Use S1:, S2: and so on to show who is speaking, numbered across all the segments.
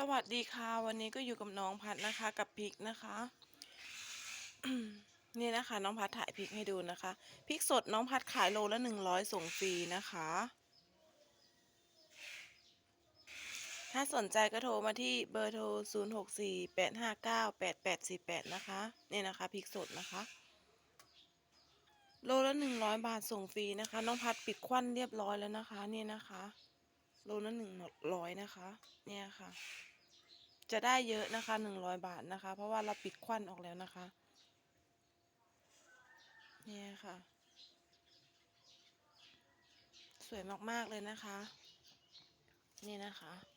S1: สวัสดีค่ะ วันนี้ก็อยู่กับน้องพัดนะคะ กับพริกนะคะ นี่นะคะ น้องพัดถ่ายพริกให้ดูนะคะพริกสดน้องพัดขายโลละหนึ่งร้อยส่งฟรีนะคะ ถ้าสนใจก็โทรมาที่เบอร์โทร0 6 4 8 5 9 8 8 4 8นะคะนี่นะคะพริกสดนะคะโลละหนึ่งร้อยบาทส่งฟรีนะคะ น้องพัดปิดควันเรียบร้อยแล้วนะคะ นี่นะคะ โลละหนึ่งร้อยนะคะ เนี่ยค่ะ จะได้เยอะนะคะหนึ่งร้อยบาทนะคะ เพราะว่าเราปิดควันออกแล้วนะคะ เนี่ยค่ะ สวยมากๆเลยนะคะ นี่นะคะ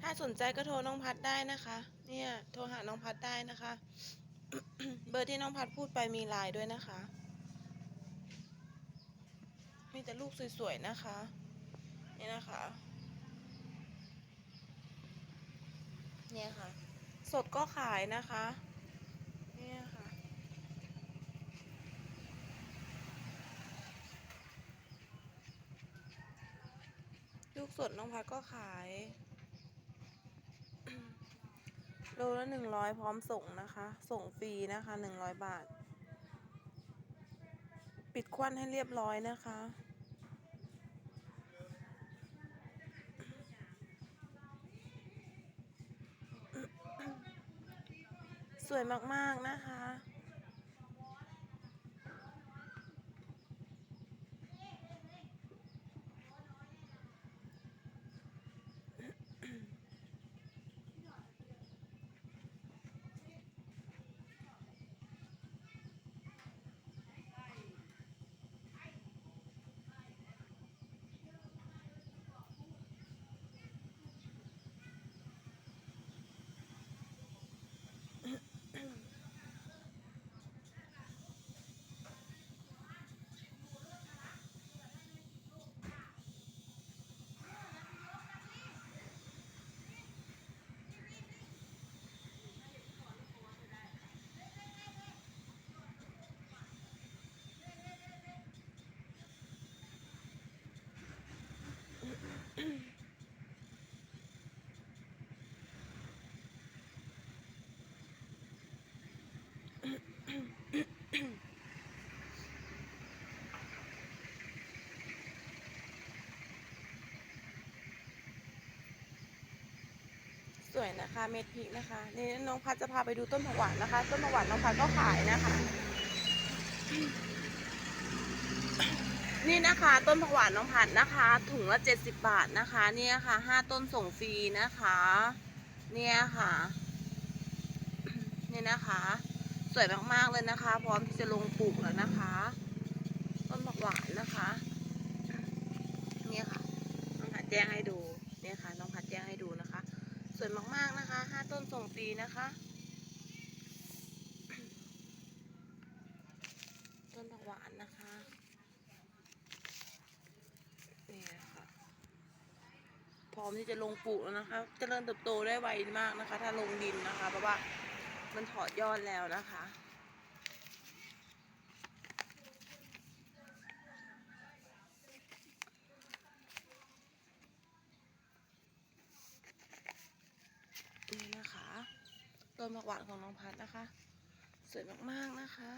S1: ถ้าสนใจก็โทรน้องพัดได้นะคะ เนี่ยโทรหาน้องพัดได้นะคะ เบอร์ที่น้องพัดพูดไปมีไลน์ด้วยนะคะ มีแต่ลูกสวยๆนะคะนี่นะคะ เนี่ยค่ะ สดก็ขายนะคะ เนี่ยค่ะลูกสดน้องพัดก็ขาย โลละหนึ่งร้อยพร้อมส่งนะคะ ส่งฟรีนะคะหนึ่งร้อยบาท ปิดควันให้เรียบร้อยนะคะสวยมาก ๆ นะคะ สวยนะคะเม็ดพริกนะคะนี่น้องพัดจะพาไปดูต้นผักหวานนะคะ ต้นผักหวานน้องพัดก็ขายนะคะ นี่นะคะต้นผักหวานน้องพัดนะคะ ถุงละเจ็ดสิบบาทนะคะ เนี่ยค่ะห้าต้นส่งฟรีนะคะ เนี่ยค่ะ นี่นะคะ สวยมากๆเลยนะคะ พร้อมที่จะลงปลูกแล้วนะคะ ต้นผักหวานนะคะ เนี่ยค่ะน้องพัดแจ้งให้ดู เนี่ยค่ะน้องพัดแจ้งให้ดูนะคะ สวยมากๆนะคะห้าต้นส่งฟรีนะคะต้นผักหวานนะคะนี่ค่ะ พ ร้อมที่จะลงปลูกแล้วนะคะเจริญเติบโตได้ไวมากนะคะ ถ้าลงดินนะคะ เพราะว่ามันถอดยอดแล้วนะคะนี่นะคะต้นผักวานของน้องพัดนะคะ สวยมากๆนะคะ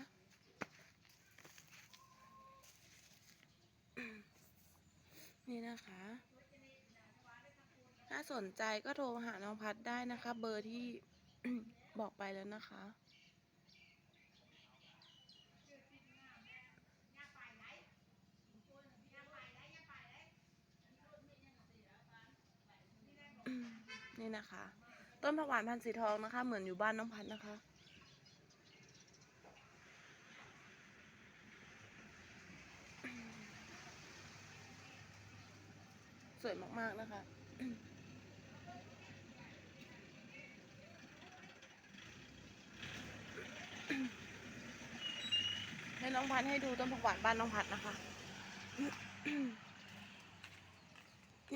S1: นี่นะคะ ถ้าสนใจก็โทรหาน้องพัดได้นะคะ เบอร์ที่ บอกไปแล้วนะคะ นี่นะคะ ต้นผักหวานพันธุ์สีทองนะคะ เหมือนอยู่บ้านน้องพัดนะคะสวยมาก ๆ นะคะ น้องพัดให้ดูต้นผักหวานบ้านน้องพัดนะคะ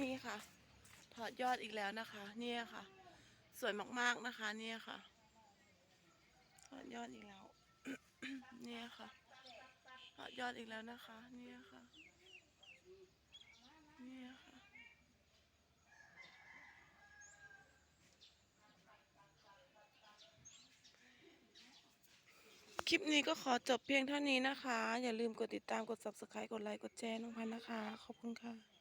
S1: นี่ค่ะ ถอดยอดอีกแล้วนะคะ เนี่ยค่ะ สวยมากๆนะคะ เนี่ยค่ะ ถอดยอดอีกแล้ว เนี่ยค่ะ ถอดยอดอีกแล้วนะคะ เนี่ยค่ะ เนี่ยค่ะ คลิปนี้ก็ขอจบเพียงเท่านี้นะคะ อย่าลืมกดติดตามกด subscribe กดไลค์กดแชร์น้องพันนะคะ ขอบคุณค่ะ